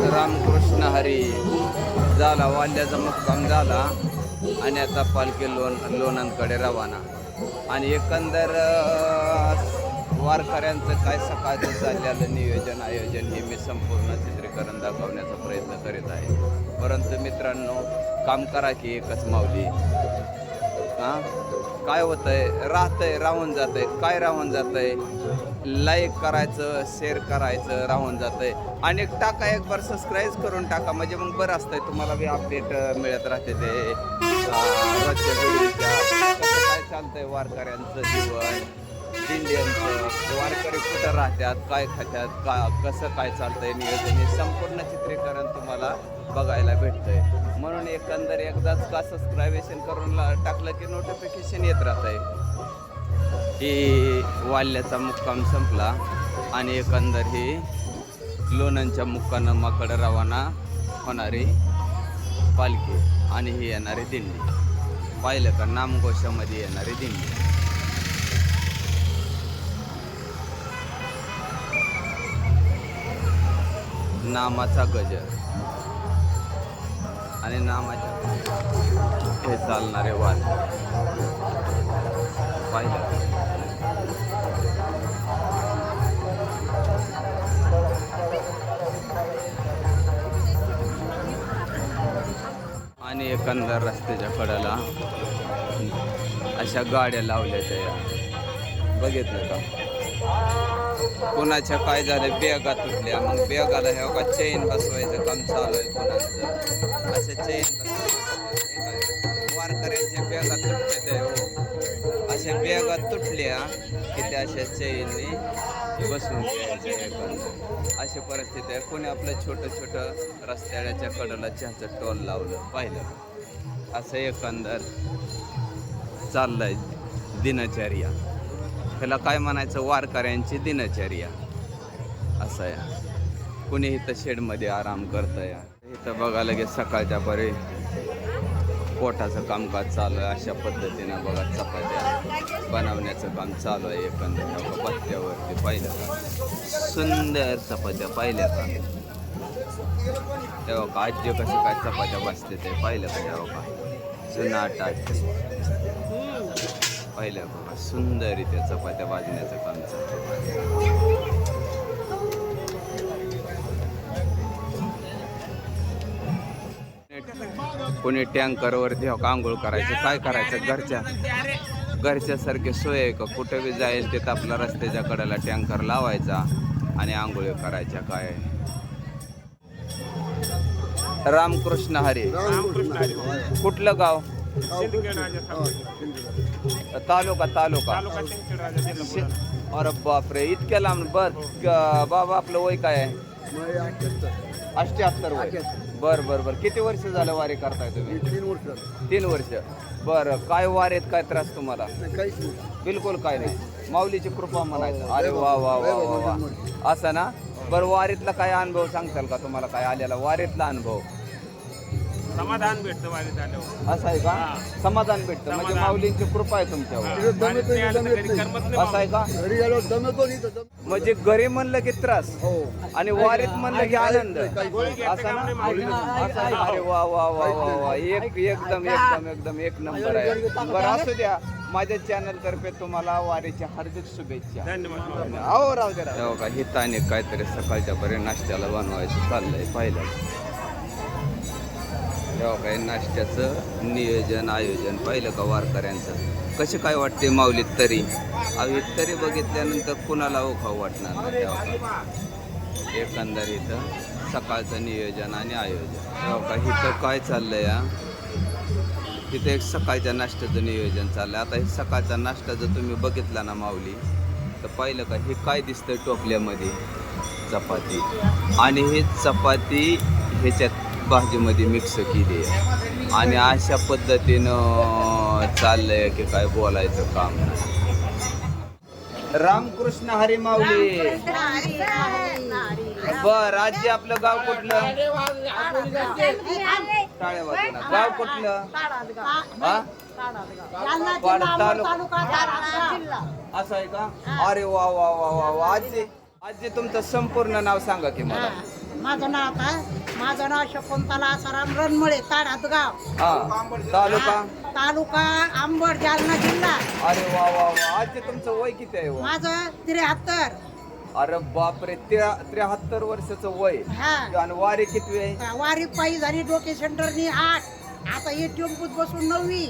रामकृष्ण हरी झाला वाल्याचा मुक्काम झाला आणि आता पालखी लोण लोणांकडे रवाना. आणि एकंदर वारकऱ्यांचं काय सकाळचं चाललेलं नियोजन आयोजन हे मी संपूर्ण चित्रीकरण दाखवण्याचा प्रयत्न करीत आहे. परंतु मित्रांनो काम करा की एकच माऊली. हां? काय होतंय? राहतंय राहून जातंय. काय राहून जातंय? लाईक करायचं शेअर करायचं राहून जातंय. आणि एक टाका एक बार सबस्क्राईब करून टाका. म्हणजे मग बरं असतंय. तुम्हाला बी अपडेट मिळत राहते ते. रोजच्या घडीच्या चालतंय वारकऱ्यांचं जीवन? दिंड्यांचं वारकरी कुठं राहतात काय खात्यात का कसं काय चालतंय नियोजन हे संपूर्ण चित्रीकरण तुम्हाला बघायला भेटतंय. म्हणून एकंदर एकदाच का सबस्क्रायबेशन करून ला- टाकलं की नोटिफिकेशन येत राहत आहे की वाल्याचा मुक्काम संपला आणि एकंदर ही लोणंदच्या माकडं रवाना होणारी पालखी आणि ही येणारी दिंडी. पाहिलं का नामघोषामध्ये येणारी दिंडी. नामाचा गजर. आणि नामाच्या हे चालणारे वाद. पाहिलं? आणि एकंदर रस्त्याच्या कडेला अशा गाड्या लावल्या त्या. बघितलं का? कोणाच्या काय झालं बेगा तुटल्या मग बेगाला हे का चेन बसवायचं काम चालू आहे कोणाचं. असं चेन बसवायचं. वारकऱ्यांच्या बेगा तुटते ते हो. अशा बेगा तुटल्या की त्या अशा चेनने बसून अशी परिस्थिती आहे. कोणी आपलं छोटं छोटं रस्त्याच्या कडेला चहाचं टोल लावलं पाहिलं. असं एकंदर चाललंय दिनचर्या. त्याला काय म्हणायचं? वारकऱ्यांची दिनचर्या. असं या. कुणी इथं शेडमध्ये आराम करतं या इथं बघा लगेच सकाळच्या परी पोटाचं कामकाज चालू आहे. अशा पद्धतीनं बघा चपात्या बनवण्याचं काम चालू आहे. एकंदर पत्त्यावरती पाहिलं का? सुंदर चपात्या पाहिल्या का? तेव्हा का आजी कशी काय चपात्या बसते ते पाहिलं का? तेव्हा का? जुनाट आजी पाहिलं बघा सुंदर इथे चपात्या भाजण्याचं काम चालू आहे. कोणी टँकरवरती हो आंघोळ करायचं. काय करायचं? घरच्या घरच्यासारखी सोय आहे का? कुठं बी जाईल तिथं आपला रस्त्याच्या कडेला टँकर लावायचा आणि आंघोळी करायच्या काय? रामकृष्ण हरी. कुठलं गाव? तालुका तालुका. शे- अरे बापरे इतक्या लांब बर क- बाबा आपलं वय काय आहे? अष्ट्याहत्तर वय. बर बर बर. किती वर्ष झालं वारी करताय तुम्ही? तीन वर्ष. तीन वर्ष बर काय वारेत काय त्रास तुम्हाला? काहीच नाही बिलकुल काय नाही. माऊलीची कृपा म्हणायचं. अरे वा वा वा वा वा. असं ना? बरं वारीतला काय अनुभव सांगताल का तुम्हाला? काय आलेला वारीतला अनुभव? समाधान भेटतं वारीत आल्यावर असं आहे का? समाधान भेटतं. म्हणजे माऊलींची कृपा आहे तुमच्यावर. तिथं दम वारीत येतो, नाही आलं दम तर येत घरी नाही. करमत नाही असं आहे का? घरी गेलो दमतो नाही तर दम म्हणजे घरी म्हणलं की त्रास. हो. आणि वारीत म्हणलं की आनंद. गोळी घ्यायचं असं काम ना? नाही माऊलीचं. असं आहे. अरे वा वा वा वा वा. एक एकदम एकदम एकदम एक नंबर आहे. बरं असू द्या. माझ्या चॅनल तर्फे तुम्हाला वारीच्या हार्दिक शुभेच्छा. धन्यवाद अहो राहू दे राहू का हित आणि काहीतरी सकाळच्या पर्यंत नाश्त्याला बनवायचं चाललंय पाहिलं. तेव्हा काही नाश्त्याचं नियोजन आयोजन पाहिलं का वारकऱ्यांचं? कसे काय वाटते माऊलीत तरी? अहो तरी बघितल्यानंतर कुणाला ओखाव वाटणार नाही तेव्हा. का एकंदर इथं सकाळचं नियोजन आणि आयोजन. तेव्हा का इथं काय चाललंय या तिथे एक सकाळच्या नाश्त्याचं नियोजन चाललंय. आता हे सकाळचा नाश्ता जर तुम्ही बघितला ना माऊली तर पाहिलं का हे काय दिसतं टोपल्यामध्ये? चपाती. आणि हे चपाती ह्याच्यात भाजीमध्ये मिक्स केली आहे. आणि अशा पद्धतीनं चाललंय की काय बोलायचं काम नाही. रामकृष्ण हरी माऊली. बर आजी आपलं गाव कुठलं? टाळ्या गाव कुठलं? तालुका. असं आहे का? अरे वा वा वा वा वा. आजी आजी तुमचं संपूर्ण नाव सांगा की मला. माझं नाव काय माझं नाव शकुंतला आसाराम रणमळे ताडात गाव. हा तालुका? तालुका आंबड जालना जिल्हा. अरे वा वा वा. आजचे तुमचं वय किती आहे वा? माझं त्र्याहत्तर. अरे बापरे त्र्या त्र्याहत्तर वर्षाचं वय. हा. आणि वारी किती आहे? वारी पायी झाली डोके सेंटरनी आठ. आता हे टेम्पूत बसून नववी.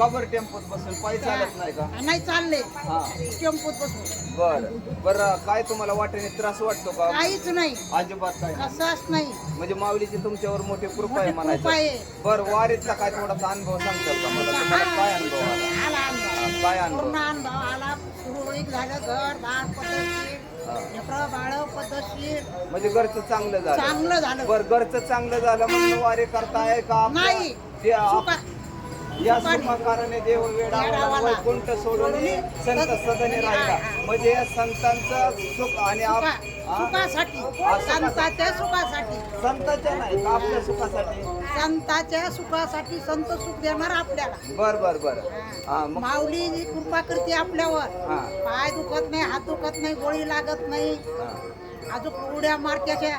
कबर टेम्पोत बसून पायी चालत नाही का? नाही चालले हा. टेम्पूत बसून बर. बर काय तुम्हाला वाटेने त्रास वाटतो का? काहीच नाही. अजिबात काय नाही. कसंच नाही. म्हणजे माऊलीची तुमच्यावर मोठी कृपा आहे मोठी कृपा म्हणायचं. आहे. बर वारीतला काय थोडासा अनुभव सांगताल का मला? तुम्हाला काय अनुभव आला? आला अनुभव. काय अनुभव? पूर्ण अनुभव आला. सुरळीत झालं. घर बाळ पद्धतशीर. लेकरं बाळ पद्धतशीर म्हणजे घरचं चांगलं झालं. चांगलं झालं. बर घरचं चांगलं झालं म्हणून वारी करताय का नाही. ते आप- सुका या. सुखाकारणे देव वेडावाला. वैकुंठ सोडून संत सदने राहिला. म्हणजे या संतांचं सुख आणि आप- सुखा? सुखासाठी. संताच्या सुखासाठी. संतांच्या नाही आपल्या सुखासाठी. संताच्या सुखासाठी संत सुख देणार आपल्याला. बर बर बर. हा. मग माऊली जी कृपा करते आपल्यावर. हा. पाय दुखत नाही हात दुखत नाही गोळी लागत नाही. हा. अजून उड्या मारत्याच्या.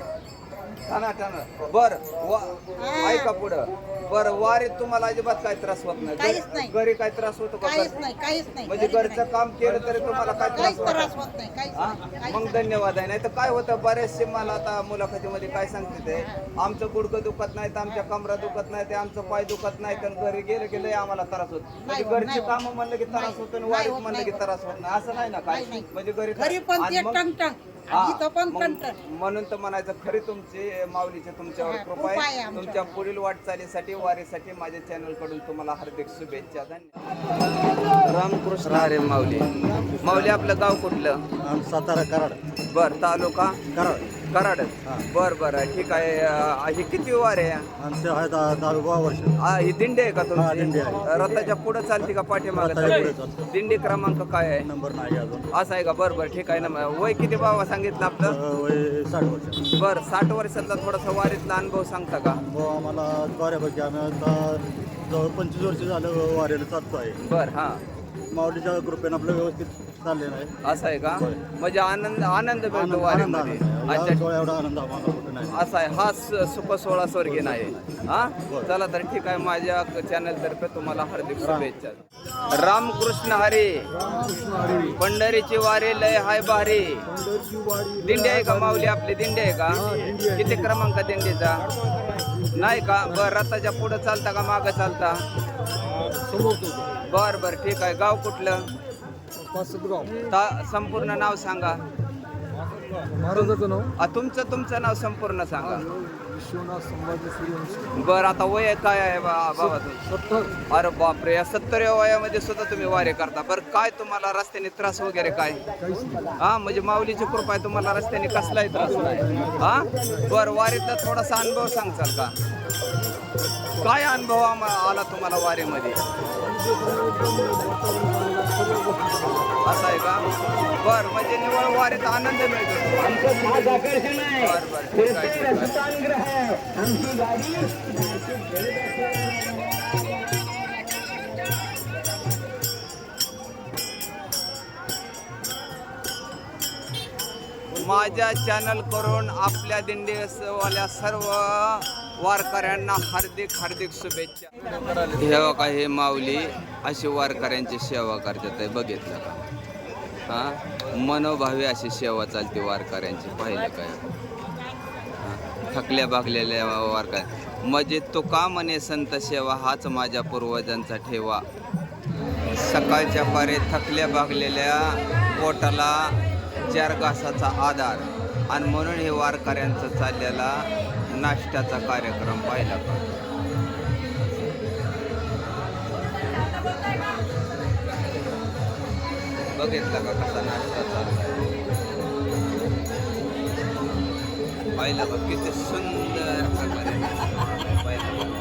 टाना टाना बर वा- हा. ऐका पुढं. बर वारीत तुम्हाला अजिबात काय त्रास होत नाही काहीच घरी- नाही. घरी काय त्रास होतो का काहीच? नाही काहीच नाही म्हणजे घरचं नाही. काम केलं तरी तुम्हाला काय त्रास काहीच होत त्रास नाही? होत नाही काहीच हा? नाही, काहीच मग नाही. धन्यवाद आहे नाही तर काय होतं बरेचसे मला आता मुलाखतीमध्ये काय सांगते ते आमचं गुडघं दुखत नाही तर आमच्या कमरा दुखत नाही ते आमचं पाय दुखत नाही तर घरी गेलं की लय आम्हाला त्रास होत म्हणजे होत, घरची नाही होत. कामं म्हणलं की त्रास होतो आणि नाही वारीत होत, म्हणलं नाही की होत. त्रास होत नाही असं नाही ना काय नाही, नाही. म्हणजे घरी घरी पण आणि ते मग- टंगटंग हा, इथं पण मग टंगटंग म्हणून तर म्हणायचं खरी तुमची माऊलीची तुमच्यावर हा, कृपा कृपा आहे आहे आमच्यावर. तुमच्या पुढील वाटचालीसाठी वारीसाठी माझ्या चॅनलकडून तुम्हाला हार्दिक शुभेच्छा. धन्यवाद. रामकृष्ण. हरे माऊली. माऊली आपलं गाव कुठलं? सातारा कराड. बर तालुका? कराड. कराड. बर बर. ठीक आहे अं, ही किती वार आहे आहे दहा दहा वर्ष. आ, ही दिंडी आहे का हा, दिंडी आहे. तुमची रथाच्या पुढे चालते का पाठीमागे रथाच्या पुढे चालते? चालते. दिंडी क्रमांक काय आहे? नंबर नाही अजून. असं आहे का? बरं बरं. ठीक आहे ना. वय किती बाबा सांगितलं आपलं? अं, वय साठ वर्ष. बर साठ वर्षातला थोडासा वारीतला अनुभव सांगता का? व आम्हाला बऱ्यापैकी आम्ही आता जवळ पंचवीस वर्ष झालं वाऱ्याला चालतो आहे बर हा. माऊलीच्या कृपेनं आपलं व्यवस्थित चाललेलं आहे असं आहे का. म्हणजे आनंद आनंद मिळतो आनंद वारीमध्ये. आनंद. आहे. अच्छा. या एवढा आनंद आम्हाला कुठे नाही. असा आहे. हा स- सुख सोळा स्वर्गीय आहे हा. चला तर ठीक आहे. माझ्या चॅनल तर्फे तुम्हाला हार्दिक शुभेच्छा. रामकृष्ण हरी. पंढरीची वारी लय हाय भारी. दिंडी आहे का माऊली आपली? दिंडी आहे का? किती क्रमांक दिंडीचा? नाही का? बर रथाच्या पुढे चालता का मागं चालता? बर बर ठीक आहे. गाव कुठलं? ता- संपूर्ण नाव सांगा. महाराजाचं नाव? आ, तुमचं तुमचं नाव संपूर्ण सांगा. विश्वनाथ संभाजी सूर्यवंशी. बर आता वय काय आहे बा- बाबा तुमचं? सत्तर. अरे बापरे या सत्तर या वयामध्ये सुद्धा तुम्ही वारे करता. बरं काय तुम्हाला रस्त्याने त्रास वगैरे काय? काहीच नाही. हा म्हणजे माऊलीची कृपा आहे तुम्हाला रस्त्याने कसलाही त्रास नाही. हा? बरं वारीतला थोडासा अनुभव सांगचाल का? काय अनुभव आम- आला तुम्हाला वारीमध्ये? असं आहे का? बर म्हणजे निवळ वारीत आनंद मिळतो. बर बर ठीक आहे ठीक आहे. माझ्या चॅनल करून आपल्या दिंडीवाल्या सर्व वारकऱ्यांना हार्दिक हार्दिक शुभेच्छा. हे बघा हे माऊली अशी वारकऱ्यांची सेवा करतात आहे बघितलं का? हा मनोभावी अशी सेवा चालते वारकऱ्यांची पाहिलं काय थकल्या भागलेल्या वारकऱ्या. म्हणजे तो का म्हणे संत सेवा हाच माझ्या पूर्वजांचा ठेवा. सकाळच्या पारे थकल्या भागलेल्या पोटाला चार घासाचा आधार. आणि म्हणून हे वारकऱ्यांचा चाललेला नाश्त्याचा कार्यक्रम पाहिला का? बघितलं का? कसा नाश्ता चाललाय पाहिलं का किती सुंदर प्रकारे पाहिलं?